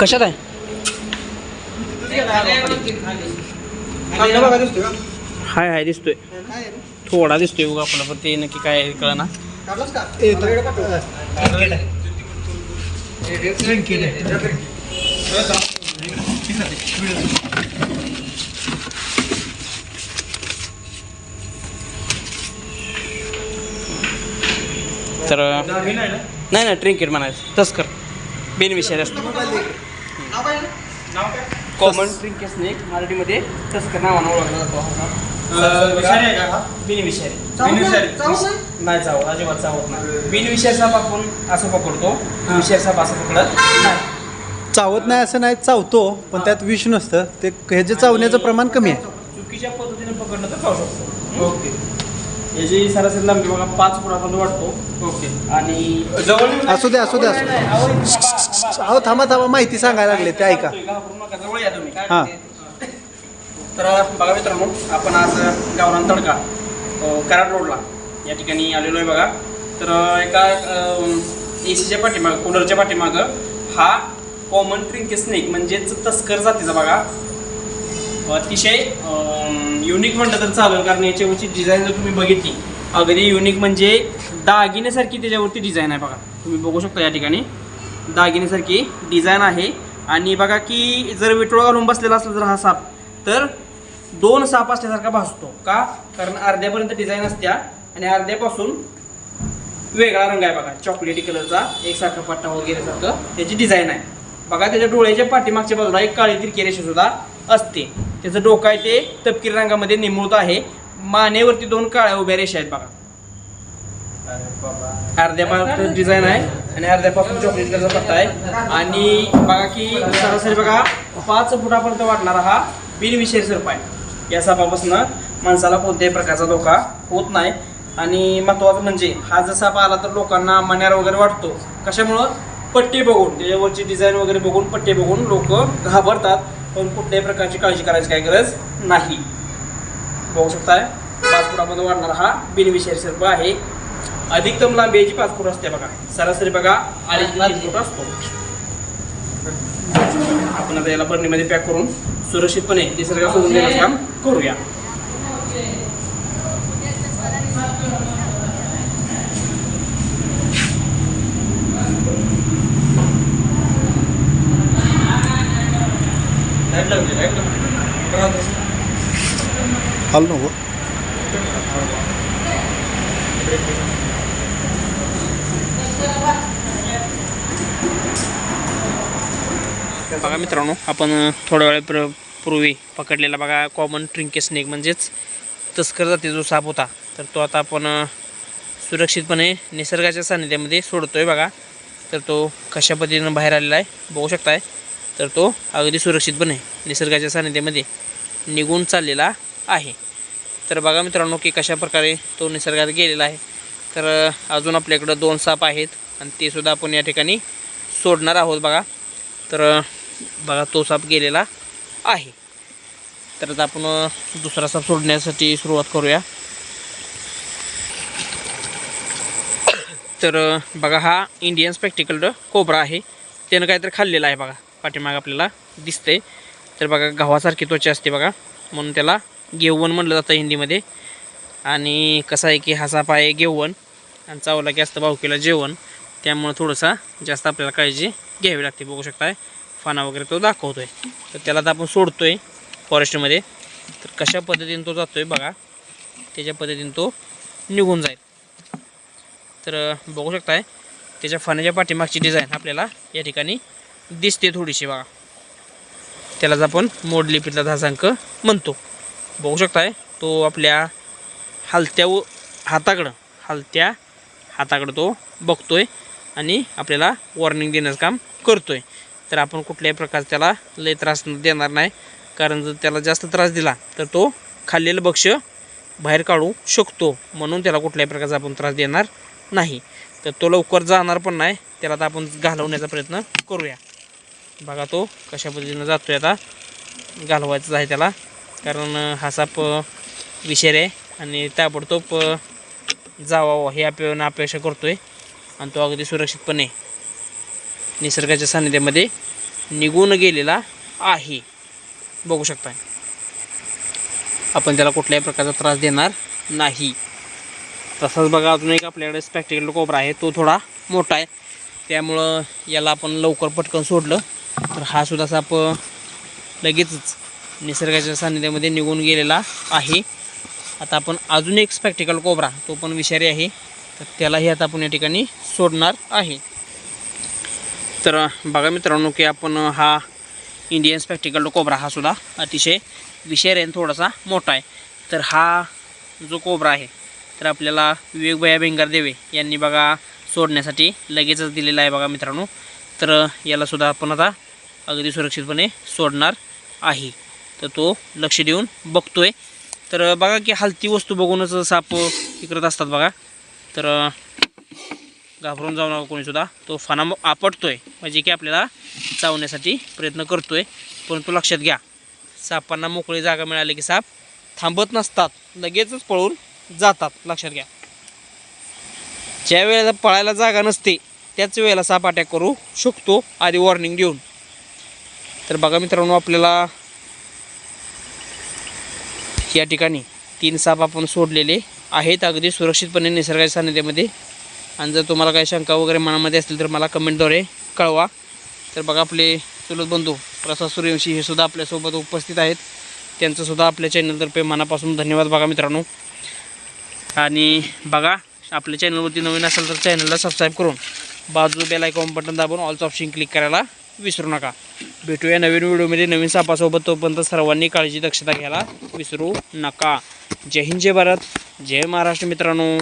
कशात आहे? हाय हाय दिसतोय? थोडा दिसतोय बघा आपला पण ते नक्की काय काढलास का ए, तुझ्याकडे पाठव. तर नाही नाही ट्रिंकेट म्हणायचं. तस्कर बेनविषय असतो मोबाईल दे. नाव काय आहे? नाव काय? कॉमन ट्रिंकेट स्नेक मराठीमध्ये तस्कर नावानं ओळखला जातो विषारी आहे का? बिनविषारी चावत नाही? बिनविषारी. चावत नाही? नाही चावत अजिबात चावत नाही. बिनविषारी साप आपण असं पकडतो. विषारी साप असं पकडत नाही. चावत नाही असं नाही चावतो. पण त्यात विष नसतं. ते ह्याचे चावण्याचं प्रमाण कमी आहे. चुकीच्या पद्धतीने पकडलं तर खाऊ शकतो. ओके. याची सरासरी लांबी बघा पाच फुटापर्यंत वाटतो ओके. आणि जवळ असू दे असू दे असू दे अहो थांबा थांबा माहिती सांगायला लागले ते ऐका. घाबरू नका, जवळ या तुम्ही. हां. तर बघा मित्रांनो आपण आज गावरान तडका अ, कराड रोडला या ठिकाणी आलेलो आहे बघा. तर एका ए सीच्या पाठीमागं कूलरच्या पाठीमागं हा कॉमन ट्रिंके स्नेक म्हणजेच तस्कर जातीचा बघा अतिशय युनिक म्हटलं तर चालेल कारण याच्यावरची डिझाईन जर तुम्ही बघितली अगदी युनिक म्हणजे दागिन्यासारखी त्याच्यावरती डिझाईन आहे बघा. तुम्ही बघू शकता या ठिकाणी. दागिन्यासारखी डिझाईन आहे. आणि बघा की जर विटोळा घालून बसलेला असला जर हा साप तर दोन साप असल्यासारखा भासतो. का? कारण अर्ध्यापर्यंत डिझाईन असत्या आणि अर्ध्यापासून वेगळा रंग आहे बघा. चॉकलेटी कलरचा एकसारखा पट्टा वगैरे सारखं त्याची डिझाईन आहे. बघा त्याच्या डोळ्याच्या पाठीमागच्या बाजूला एक काळी तिरकी रेषा सुद्धा असते. त्याचं डोकं आहे ते तपकिरी रंगामध्ये निमळत आहे. मानेवरती दोन काळ्या उभ्या रेषा आहेत बघा. अर्ध्या पाप डिझाईन आहे आणि अर्ध्यापासून चॉकलेट कलरचा पत्ता आहे. आणि बघा की सरासरी बघा पाच फुटापर्यंत वाढणारा हा बिनविषारी सर्प आहे. या सापापासून माणसाला कोणत्याही प्रकारचा धोका होत नाही. आणि महत्त्वाचं म्हणजे हा जर साप आला तर लोकांना मण्यार वगैरे वाटतो. कशामुळं? पट्टी बघून. त्याच्यावरची डिझाईन वगैरे बघून पट्टी बघून लोक घाबरतात. पण कुठल्याही प्रकारची काळजी करायची काही गरज नाही. बघू शकताय पाच फुटामध्ये वाढणारा हा बिनविषारी सर्प आहे. अधिकतम लांबी याची असते बघा. सरासरी बघा अडीच तीन फूट असतो. आपण आता याला बरणीमध्ये पॅक करून सुरक्षितपणे निसर्गात सोडून देण्याचं काम करूया लाइट लागली लाइट लागली बघा तसं. हल नको बघा मित्रांनो आपण थोड्या वेळा प्र पूर्वी पकडलेला बघा कॉमन ट्रिंके स्नेक म्हणजेच तस्कर जाती जो साप होता. तर तो आता आपण सुरक्षितपणे निसर्गाच्या सानिध्यामध्ये सोडतोय बघा. तर तो कशा पद्धतीनं बाहेर आलेला आहे बघू शकताय. तर तो अगदी सुरक्षितपणे निसर्गाच्या सानिध्यामध्ये निघून चाललेला आहे. तर बघा मित्रांनो की कशा प्रकारे तो निसर्गात गेलेला आहे. तर अजून आपल्याकडं दोन साप आहेत आणि ते सुद्धा आपण या ठिकाणी सोडणार आहोत बघा. तर बघा तो साप गेलेला आहे. तर आता आपण दुसरा साप सोडण्यासाठी सुरुवात करूया. तर बघा हा इंडियन स्पेक्टिकल्ड कोबरा आहे. त्यानं काहीतरी खाल्लेला आहे बघा. पाठीमाग आपल्याला दिसते तर बघा गव्हासारखी त्वचा असते बघा. म्हणून त्याला गेवण म्हणलं जातं हिंदीमध्ये. आणि कसं आहे की हसा पाय आहे आणि चावला की असतं भावकीला जेवण. त्यामुळं थोडंसा जास्त आपल्याला काळजी घ्यावी लागते बघू शकताय. फाना वगैरे तो दाखवतोय. तर त्याला तर आपण सोडतोय फॉरेस्टमध्ये तर कशा पद्धतीने तो जातोय बघा. त्याच्या पद्धतीने तो निघून जाईल. तर बघू शकताय त्याच्या फाण्याच्या पाठीमागची डिझाईन आपल्याला या ठिकाणी दिसते थोडीशी बघा. त्यालाच आपण मोडलिपीतला धासांक म्हणतो. बघू शकताय तो आपल्या हलत्या व हाताकडं हलत्या हाताकडं तो बघतोय आणि आपल्याला वॉर्निंग देण्याचं काम करतोय. तर आपण कुठल्याही प्रकारचा त्याला लय त्रास देणार नाही. कारण जर त्याला जास्त त्रास दिला तर तो खाल्लेलं भक्ष बाहेर काढू शकतो. म्हणून त्याला कुठल्याही प्रकारचा आपण त्रास देणार नाही. तर तो लवकर जाणार पण नाही. त्याला तर आपण घालवण्याचा प्रयत्न करूया. बघा तो कशा पद्धतीनं जातो आहे आता. घालवायचाच आहे त्याला. कारण हा साप अं, विषारी आहे आणि ताबडतोब जावावं हे आपण अपेक्षा आहे आणि तो अगदी सुरक्षितपणे निसर्गाच्या सान्निध्यामध्ये निघून गेलेला आहे. बघू शकता आपण त्याला कुठल्याही प्रकारचा त्रास देणार नाही. तसाच बघा अजून एक आपल्याकडे स्पॅक्टिकल कोबरा आहे. तो थोडा मोठा आहे. त्यामुळं याला आपण लवकर पटकन सोडलं. तर हा सुद्धा साप लगेचच निसर्गाच्या सान्निध्यामध्ये निघून गेलेला आहे. आता आपण अजून एक स्पॅक्टिकल कोबरा तो पण विषारी आहे. तर त्यालाही आता आपण या ठिकाणी सोडणार आहे. तर बघा मित्रांनो की आपण हा इंडियन स्पॅक्टिकल कोबरा हा सुद्धा अतिशय विषारी आणि थोडासा मोठा आहे. तर हा जो कोबरा आहे तर आपल्याला विवेकभया बेंगार देवे यांनी बघा सोडण्यासाठी लगेचच दिलेला आहे बघा मित्रांनो. तर यालासुद्धा आपण आता अगदी सुरक्षितपणे सोडणार आहे. तर तो लक्ष देऊन बघतोय. तर बघा की हलती वस्तू बघूनच साप इकडत असतात बघा. तर घाबरून जाऊ नका कोणीसुद्धा तो फणा आपटतोय. म्हणजे की आपल्याला चावण्यासाठी प्रयत्न करतोय. परंतु लक्षात घ्या सापांना मोकळी जागा मिळाली की साप थांबत नसतात. लगेचच पळून जातात. लक्षात घ्या. ज्या वेळेला पळायला जागा नसते त्याच वेळेला साप अटॅक करू शकतो. आधी वॉर्निंग देऊन. तर बघा मित्रांनो आपल्याला या ठिकाणी तीन साप आपण सोडलेले आहेत. अगदी सुरक्षितपणे निसर्गाच्या सान्निध्यामध्ये. आणि जर तुम्हाला काही शंका वगैरे मनामध्ये असतील तर मला कमेंटद्वारे कळवा. तर बघा आपले चुलत बंधू प्रसाद सूर्यवंशी हे सुद्धा आपल्यासोबत उपस्थित आहेत. त्यांचंसुद्धा आपल्या चॅनलतर्फे मनापासून धन्यवाद बघा मित्रांनो. आणि बघा आपल्या चॅनलवरती नवीन असेल तर चॅनलला सबस्क्राईब करून बाजू बेल आयकॉन बटन दाबून ऑलचं ऑप्शन क्लिक करायला विसरू नका. भेटूया नवीन व्हिडिओमध्ये. नवीन सापासोबत तोपर्यंत सर्वांनी काळजी दक्षता घ्यायला विसरू नका. जय हिंद जय भारत. जय महाराष्ट्र मित्रांनो.